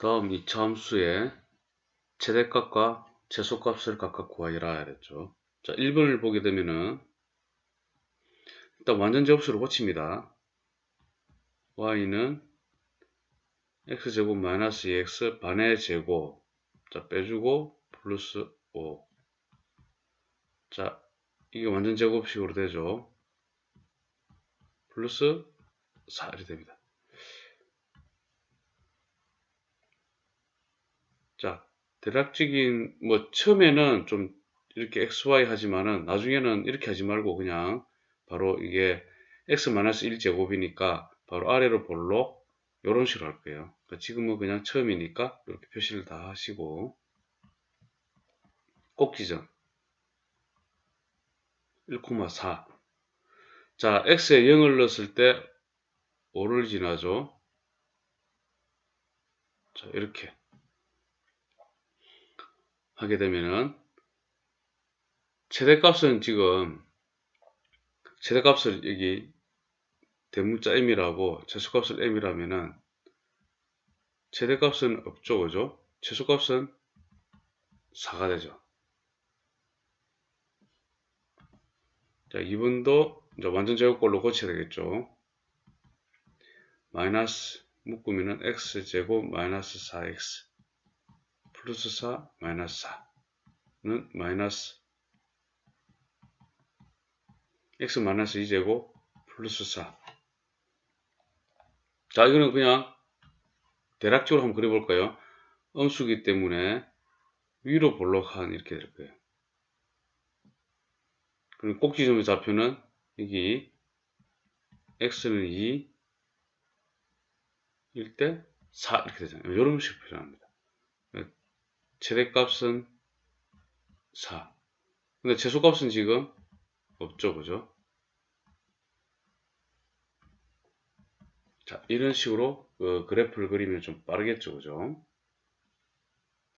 다음 이 함수의 최대값과 최소값을 각각 구하여라 이랬죠. 자, 1번을 보게 되면은 일단 완전 제곱수로 고칩니다. y는 x제곱 마이너스 2x 반의 제곱 자 빼주고 플러스 5 자, 이게 완전 제곱식으로 되죠. 플러스 4 이렇게 됩니다. 자, 대략적인 뭐 처음에는 좀 이렇게 xy 하지만은 나중에는 이렇게 하지 말고 그냥 바로 이게 x-1 제곱이니까 바로 아래로 볼록 이런 식으로 할 거예요. 그러니까 지금은 그냥 처음이니까 이렇게 표시를 다 하시고 꼭 지정 1,4 자, x에 0을 넣었을 때 5를 지나죠. 자, 이렇게 하게 되면은 최대값은 지금 최대값을 여기 대문자 m이라고 최소값을 m이라면은 최대값은 없죠 그죠? 최소값은 4가 되죠. 자 2번도 이제 완전 제곱꼴로 고쳐야 되겠죠. 마이너스 묶으면은 x제곱 마이너스 4x 플러스 4 마이너스 4는 마이너스 x 마이너스 2제곱 플러스 4 자, 이거는 그냥 대략적으로 한번 그려볼까요? 음수기 때문에 위로 볼록한 이렇게 될 거예요. 그리고 꼭지점의 좌표는 여기 x는 2, 1대 4 이렇게 되잖아요. 이런 식으로 표현합니다. 최대값은 4. 근데 최소값은 지금 없죠, 그죠? 자, 이런 식으로 그 그래프를 그리면 좀 빠르겠죠, 그죠?